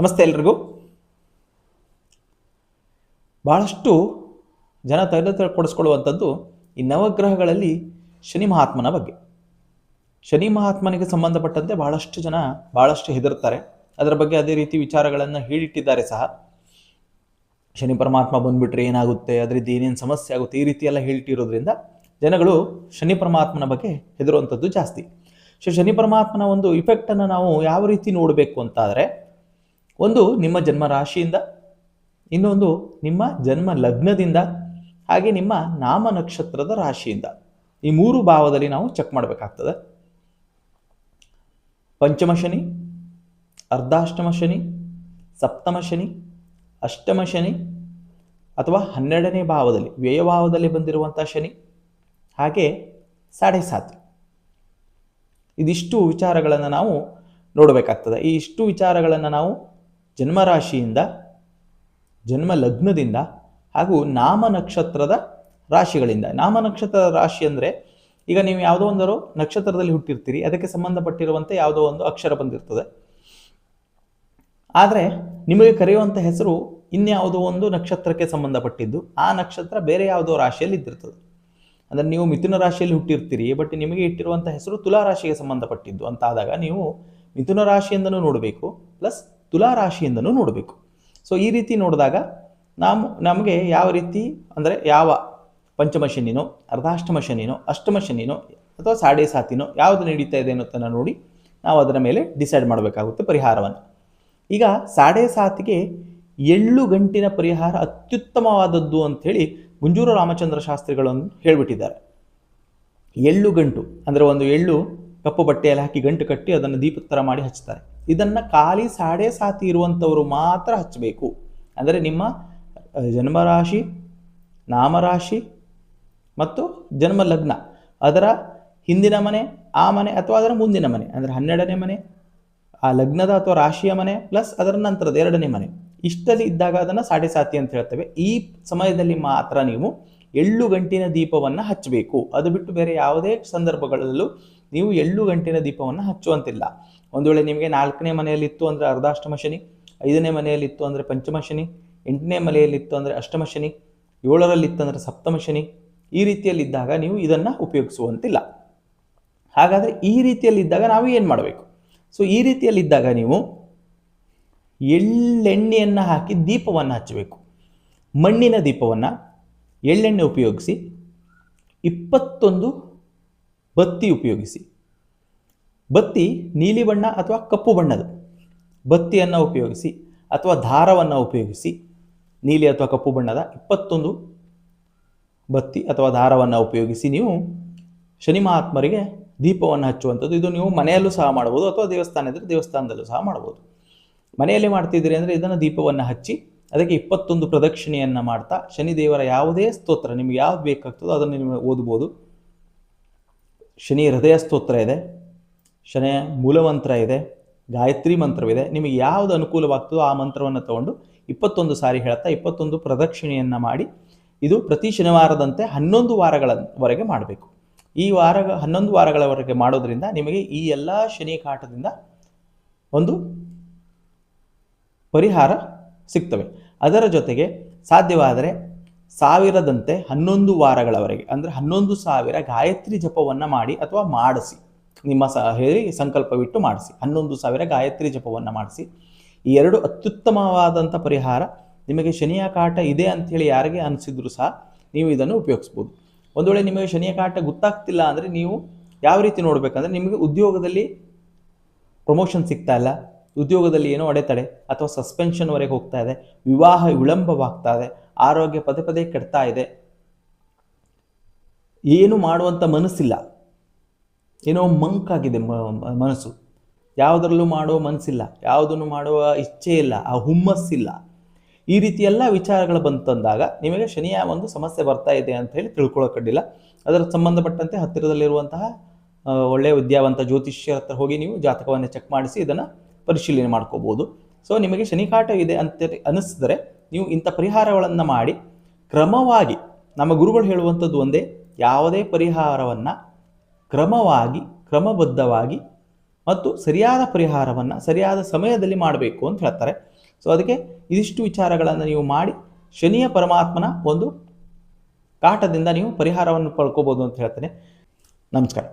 ನಮಸ್ತೆ ಎಲ್ರಿಗೂ. ಭಾಳಷ್ಟು ಜನ ತಲೆ ಕೊಡಿಸ್ಕೊಳ್ಳುವಂಥದ್ದು ಈ ನವಗ್ರಹಗಳಲ್ಲಿ ಶನಿ ಮಹಾತ್ಮನ ಬಗ್ಗೆ. ಶನಿ ಮಹಾತ್ಮನಿಗೆ ಸಂಬಂಧಪಟ್ಟಂತೆ ಬಹಳಷ್ಟು ಜನ ಬಹಳಷ್ಟು ಹೆದರ್ತಾರೆ ಅದರ ಬಗ್ಗೆ ಅದೇ ರೀತಿ ವಿಚಾರಗಳನ್ನು ಹೇಳಿಟ್ಟಿದ್ದಾರೆ ಸಹ. ಶನಿ ಪರಮಾತ್ಮ ಬಂದ್ಬಿಟ್ರೆ ಏನಾಗುತ್ತೆ ಅದರಿಂದ ಏನೇನು ಸಮಸ್ಯೆ ಆಗುತ್ತೆ ಈ ರೀತಿ ಎಲ್ಲ ಹೇಳಿಟ್ಟಿರೋದ್ರಿಂದ ಜನಗಳು ಶನಿ ಪರಮಾತ್ಮನ ಬಗ್ಗೆ ಹೆದರುವಂಥದ್ದು ಜಾಸ್ತಿ. ಶನಿ ಪರಮಾತ್ಮನ ಒಂದು ಇಫೆಕ್ಟನ್ನು ನಾವು ಯಾವ ರೀತಿ ನೋಡಬೇಕು ಅಂತಾದರೆ ಒಂದು ನಿಮ್ಮ ಜನ್ಮ ರಾಶಿಯಿಂದ ಇನ್ನೊಂದು ನಿಮ್ಮ ಜನ್ಮ ಲಗ್ನದಿಂದ ಹಾಗೆ ನಿಮ್ಮ ನಾಮ ನಕ್ಷತ್ರದ ರಾಶಿಯಿಂದ. ಈ ಮೂರು ಭಾವದಲ್ಲಿ ನಾವು ಚೆಕ್ ಮಾಡಬೇಕಾಗ್ತದೆ. ಪಂಚಮ ಶನಿ, ಅರ್ಧಾಷ್ಟಮ ಶನಿ, ಸಪ್ತಮ ಶನಿ, ಅಷ್ಟಮ ಶನಿ, ಅಥವಾ ಹನ್ನೆರಡನೇ ಭಾವದಲ್ಲಿ, ವ್ಯಯಭಾವದಲ್ಲಿ ಬಂದಿರುವಂಥ ಶನಿ, ಹಾಗೆ ಸಾಡೆ ಸಾತಿ ಇದಿಷ್ಟು ವಿಚಾರಗಳನ್ನು ನಾವು ನೋಡಬೇಕಾಗ್ತದೆ. ಈ ಇಷ್ಟು ವಿಚಾರಗಳನ್ನು ನಾವು ಜನ್ಮರಾಶಿಯಿಂದ ಜನ್ಮ ಲಗ್ನದಿಂದ ಹಾಗೂ ನಾಮ ನಕ್ಷತ್ರದ ರಾಶಿಗಳಿಂದ. ನಾಮ ನಕ್ಷತ್ರದ ರಾಶಿ ಅಂದರೆ ಈಗ ನೀವು ಯಾವುದೋ ಒಂದರ ನಕ್ಷತ್ರದಲ್ಲಿ ಹುಟ್ಟಿರ್ತೀರಿ, ಅದಕ್ಕೆ ಸಂಬಂಧಪಟ್ಟಿರುವಂತೆ ಯಾವುದೋ ಒಂದು ಅಕ್ಷರ ಬಂದಿರ್ತದೆ. ಆದರೆ ನಿಮಗೆ ಕರೆಯುವಂಥ ಹೆಸರು ಇನ್ಯಾವುದೋ ಒಂದು ನಕ್ಷತ್ರಕ್ಕೆ ಸಂಬಂಧಪಟ್ಟಿದ್ದು, ಆ ನಕ್ಷತ್ರ ಬೇರೆ ಯಾವುದೋ ರಾಶಿಯಲ್ಲಿ ಇದ್ದಿರ್ತದೆ. ಅಂದರೆ ನೀವು ಮಿಥುನ ರಾಶಿಯಲ್ಲಿ ಹುಟ್ಟಿರ್ತೀರಿ, ಬಟ್ ನಿಮಗೆ ಇಟ್ಟಿರುವಂಥ ಹೆಸರು ತುಲಾ ರಾಶಿಗೆ ಸಂಬಂಧಪಟ್ಟಿದ್ದು ಅಂತ ಆದಾಗ ನೀವು ಮಿಥುನ ರಾಶಿಯಿಂದನೂ ನೋಡಬೇಕು, ಪ್ಲಸ್ ತುಲಾ ರಾಶಿಯಿಂದನೂ ನೋಡಬೇಕು. ಸೊ ಈ ರೀತಿ ನೋಡಿದಾಗ ನಾವು ನಮಗೆ ಯಾವ ರೀತಿ ಅಂದರೆ ಯಾವ ಪಂಚಮ ಶನಿನೋ, ಅರ್ಧಾಷ್ಟಮ ಶನಿನೋ, ಅಷ್ಟಮ ಶನಿನೋ ಅಥವಾ ಸಾಡೆ ಸಾತಿನೋ ಯಾವುದು ನಡೀತಾ ಇದೆ ಅನ್ನೋದನ್ನು ನೋಡಿ ನಾವು ಅದರ ಮೇಲೆ ಡಿಸೈಡ್ ಮಾಡಬೇಕಾಗುತ್ತೆ ಪರಿಹಾರವನ್ನು. ಈಗ ಸಾಡೆ ಸಾತಿಗೆ ಎಳ್ಳು ಗಂಟಿನ ಪರಿಹಾರ ಅತ್ಯುತ್ತಮವಾದದ್ದು ಅಂಥೇಳಿ ಗುಂಜೂರು ರಾಮಚಂದ್ರ ಶಾಸ್ತ್ರಿಗಳನ್ನು ಹೇಳಿಬಿಟ್ಟಿದ್ದಾರೆ. ಎಳ್ಳು ಗಂಟು ಅಂದರೆ ಒಂದು ಎಳ್ಳು ಕಪ್ಪು ಬಟ್ಟೆಯಲ್ಲಿ ಹಾಕಿ ಗಂಟು ಕಟ್ಟಿ ಅದನ್ನು ದೀಪದ ಥರ ಮಾಡಿ ಹಚ್ತಾರೆ ಇದನ್ನು ಖಾಲಿ ಸಾಡೆ ಸಾತಿ ಇರುವಂಥವರು ಮಾತ್ರ ಹಚ್ಚಬೇಕು. ಅಂದರೆ ನಿಮ್ಮ ಜನ್ಮರಾಶಿ, ನಾಮರಾಶಿ ಮತ್ತು ಜನ್ಮ ಲಗ್ನ ಅದರ ಹಿಂದಿನ ಮನೆ, ಆ ಮನೆ ಅಥವಾ ಅದರ ಮುಂದಿನ ಮನೆ. ಅಂದರೆ ಹನ್ನೆರಡನೇ ಮನೆ, ಆ ಲಗ್ನದ ಅಥವಾ ರಾಶಿಯ ಮನೆ ಪ್ಲಸ್ ಅದರ ನಂತರದ ಎರಡನೇ ಮನೆ. ಇಷ್ಟಲ್ಲಿ ಇದ್ದಾಗ ಅದನ್ನು ಸಾಡೆ ಸಾತಿ ಅಂತ ಹೇಳ್ತೇವೆ. ಈ ಸಮಯದಲ್ಲಿ ಮಾತ್ರ ನೀವು ಎಳ್ಳು ಗಂಟಿನ ದೀಪವನ್ನು ಹಚ್ಚಬೇಕು. ಅದು ಬಿಟ್ಟು ಬೇರೆ ಯಾವುದೇ ಸಂದರ್ಭಗಳಲ್ಲೂ ನೀವು ಎಳ್ಳು ಗಂಟಿನ ದೀಪವನ್ನು ಹಚ್ಚುವಂತಿಲ್ಲ. ಒಂದು ವೇಳೆ ನಿಮಗೆ ನಾಲ್ಕನೇ ಮನೆಯಲ್ಲಿತ್ತು ಅಂದರೆ ಅರ್ಧಾಷ್ಟಮ ಶನಿ ಐದನೇ ಮನೆಯಲ್ಲಿತ್ತು ಅಂದರೆ ಪಂಚಮ ಶನಿ ಎಂಟನೇ ಮನೆಯಲ್ಲಿತ್ತು ಅಂದರೆ ಅಷ್ಟಮ ಶನಿ ಏಳರಲ್ಲಿತ್ತು ಅಂದರೆ ಸಪ್ತಮ ಶನಿ ಈ ರೀತಿಯಲ್ಲಿದ್ದಾಗ ನೀವು ಇದನ್ನು ಉಪಯೋಗಿಸುವಂತಿಲ್ಲ. ಹಾಗಾದರೆ ಈ ರೀತಿಯಲ್ಲಿದ್ದಾಗ ನಾವು ಏನು ಮಾಡಬೇಕು? ಸೊ ಈ ರೀತಿಯಲ್ಲಿದ್ದಾಗ ನೀವು ಎಳ್ಳೆಣ್ಣೆಯನ್ನು ಹಾಕಿ ದೀಪವನ್ನು ಹಚ್ಚಬೇಕು. ಮಣ್ಣಿನ ದೀಪವನ್ನು ಎಳ್ಳೆಣ್ಣೆ ಉಪಯೋಗಿಸಿ ಇಪ್ಪತ್ತೊಂದು ಬತ್ತಿ ಉಪಯೋಗಿಸಿ. ಬತ್ತಿ ನೀಲಿ ಬಣ್ಣ ಅಥವಾ ಕಪ್ಪು ಬಣ್ಣದ. ಬತ್ತಿಯನ್ನು ಉಪಯೋಗಿಸಿ ಅಥವಾ ದಾರವನ್ನು ಉಪಯೋಗಿಸಿ ನೀಲಿ ಅಥವಾ ಕಪ್ಪು ಬಣ್ಣದ ಇಪ್ಪತ್ತೊಂದು ಬತ್ತಿ ಅಥವಾ ದಾರವನ್ನು ಉಪಯೋಗಿಸಿ ನೀವು ಶನಿ ಮಹಾತ್ಮರಿಗೆ ದೀಪವನ್ನು ಹಚ್ಚುವಂಥದ್ದು. ಇದು ನೀವು ಮನೆಯಲ್ಲೂ ಸಹ ಮಾಡ್ಬೋದು ಅಥವಾ ದೇವಸ್ಥಾನ ಇದ್ದರೆ ದೇವಸ್ಥಾನದಲ್ಲೂ ಸಹ ಮಾಡ್ಬೋದು ಮನೆಯಲ್ಲಿ ಮಾಡ್ತಿದ್ದೀರಿ ಅಂದರೆ ಇದನ್ನು ದೀಪವನ್ನು ಹಚ್ಚಿ ಅದಕ್ಕೆ ಇಪ್ಪತ್ತೊಂದು ಪ್ರದಕ್ಷಿಣೆಯನ್ನು ಮಾಡ್ತಾ ಶನಿದೇವರ ಯಾವುದೇ ಸ್ತೋತ್ರ ನಿಮಗೆ ಯಾವ್ದು ಬೇಕಾಗ್ತದೋ ಅದನ್ನು ನೀವು ಓದ್ಬೋದು. ಶನಿ ಹೃದಯ ಸ್ತೋತ್ರ ಇದೆ ಶನಿಯ ಮೂಲಮಂತ್ರ ಇದೆ, ಗಾಯತ್ರಿ ಮಂತ್ರವಿದೆ. ನಿಮಗೆ ಯಾವುದು ಅನುಕೂಲವಾಗ್ತದೋ ಆ ಮಂತ್ರವನ್ನು ತಗೊಂಡು ಇಪ್ಪತ್ತೊಂದು ಸಾರಿ ಹೇಳ್ತಾ ಇಪ್ಪತ್ತೊಂದು ಪ್ರದಕ್ಷಿಣೆಯನ್ನು ಮಾಡಿ, ಇದು ಪ್ರತಿ ಶನಿವಾರದಂತೆ ಹನ್ನೊಂದು ವಾರಗಳವರೆಗೆ ಮಾಡಬೇಕು. ಈ ವಾರ, ಹನ್ನೊಂದು ವಾರಗಳವರೆಗೆ ಮಾಡೋದ್ರಿಂದ ನಿಮಗೆ ಈ ಎಲ್ಲ ಶನಿ ಕಾಟದಿಂದ ಒಂದು ಪರಿಹಾರ ಸಿಗ್ತವೆ. ಅದರ ಜೊತೆಗೆ ಸಾಧ್ಯವಾದರೆ ಸಾವಿರದಂತೆ ಹನ್ನೊಂದು ವಾರಗಳವರೆಗೆ, ಅಂದರೆ ಹನ್ನೊಂದು ಸಾವಿರ ಗಾಯತ್ರಿ ಜಪವನ್ನು ಮಾಡಿ ಅಥವಾ ಮಾಡಿಸಿ. ನಿಮ್ಮ ಸ, ಹೇಳಿ ಸಂಕಲ್ಪವಿಟ್ಟು ಮಾಡಿಸಿ. ಹನ್ನೊಂದು ಸಾವಿರ ಗಾಯತ್ರಿ ಜಪವನ್ನು ಮಾಡಿಸಿ. ಈ ಎರಡು ಅತ್ಯುತ್ತಮವಾದಂಥ ಪರಿಹಾರ ನಿಮಗೆ ಶನಿಯ ಕಾಟ ಇದೆ ಅಂಥೇಳಿ ಯಾರಿಗೆ ಅನಿಸಿದ್ರು ಸಹ ನೀವು ಇದನ್ನು ಉಪಯೋಗಿಸ್ಬೋದು. ಒಂದು ವೇಳೆ ನಿಮಗೆ ಶನಿಯ ಕಾಟ ಗೊತ್ತಾಗ್ತಿಲ್ಲ ಅಂದರೆ ನೀವು ಯಾವ ರೀತಿ ನೋಡಬೇಕಂದ್ರೆ ನಿಮಗೆ ಉದ್ಯೋಗದಲ್ಲಿ ಪ್ರಮೋಷನ್ ಸಿಗ್ತಾ ಇಲ್ಲ. ಉದ್ಯೋಗದಲ್ಲಿ ಏನೋ ಅಡೆತಡೆ ಅಥವಾ ಸಸ್ಪೆನ್ಷನ್ವರೆಗೆ ಹೋಗ್ತಾ ಇದೆ. ವಿವಾಹ ವಿಳಂಬವಾಗ್ತಾ ಇದೆ. ಆರೋಗ್ಯ ಪದೇ ಪದೇ ಕೆಡ್ತಾ ಇದೆ. ಏನು ಮಾಡುವಂಥ ಮನಸ್ಸಿಲ್ಲ. ಏನೋ ಮಂಕಾಗಿದೆ ಮನಸ್ಸು. ಯಾವುದರಲ್ಲೂ ಮಾಡುವ ಮನಸ್ಸಿಲ್ಲ. ಯಾವುದನ್ನು ಮಾಡುವ ಇಚ್ಛೆ ಇಲ್ಲ. ಆ ಹುಮ್ಮಸ್ಸಿಲ್ಲ. ಈ ರೀತಿ ಎಲ್ಲ ವಿಚಾರಗಳು ಬಂತಂದಾಗ ನಿಮಗೆ ಶನಿಯ ಒಂದು ಸಮಸ್ಯೆ ಬರ್ತಾ ಇದೆ ಅಂತ ಹೇಳಿ ತಿಳ್ಕೊಳ್ಳೋಕ್ಕಿಲ್ಲ ಅದರ ಸಂಬಂಧಪಟ್ಟಂತೆ ಹತ್ತಿರದಲ್ಲಿರುವಂತಹ ಒಳ್ಳೆಯ ವಿದ್ಯಾವಂತ ಜ್ಯೋತಿಷ್ಯರ ಹತ್ರ ಹೋಗಿ ನೀವು ಜಾತಕವನ್ನು ಚೆಕ್ ಮಾಡಿಸಿ ಇದನ್ನು ಪರಿಶೀಲನೆ ಮಾಡ್ಕೋಬೋದು. ಸೊ ನಿಮಗೆ ಶನಿಕಾಟ ಇದೆ ಅಂತ ಅನಿಸಿದರೆ ನೀವು ಇಂಥ ಪರಿಹಾರಗಳನ್ನು ಮಾಡಿ ಕ್ರಮವಾಗಿ ನಮ್ಮ ಗುರುಗಳು ಹೇಳುವಂಥದ್ದು ಒಂದೇ, ಯಾವುದೇ ಪರಿಹಾರವನ್ನು ಕ್ರಮವಾಗಿ, ಕ್ರಮಬದ್ಧವಾಗಿ ಮತ್ತು ಸರಿಯಾದ ಪರಿಹಾರವನ್ನು ಸರಿಯಾದ ಸಮಯದಲ್ಲಿ ಮಾಡಬೇಕು ಅಂತ ಹೇಳ್ತಾರೆ. ಸೊ ಅದಕ್ಕೆ ಇದಿಷ್ಟು ವಿಚಾರಗಳನ್ನು ನೀವು ಮಾಡಿ ಶನಿಯ ಪರಮಾತ್ಮನ ಒಂದು ಕಾಟದಿಂದ ನೀವು ಪರಿಹಾರವನ್ನು ಪಡ್ಕೋಬೋದು ಅಂತ ಹೇಳ್ತೇನೆ. ನಮಸ್ಕಾರ.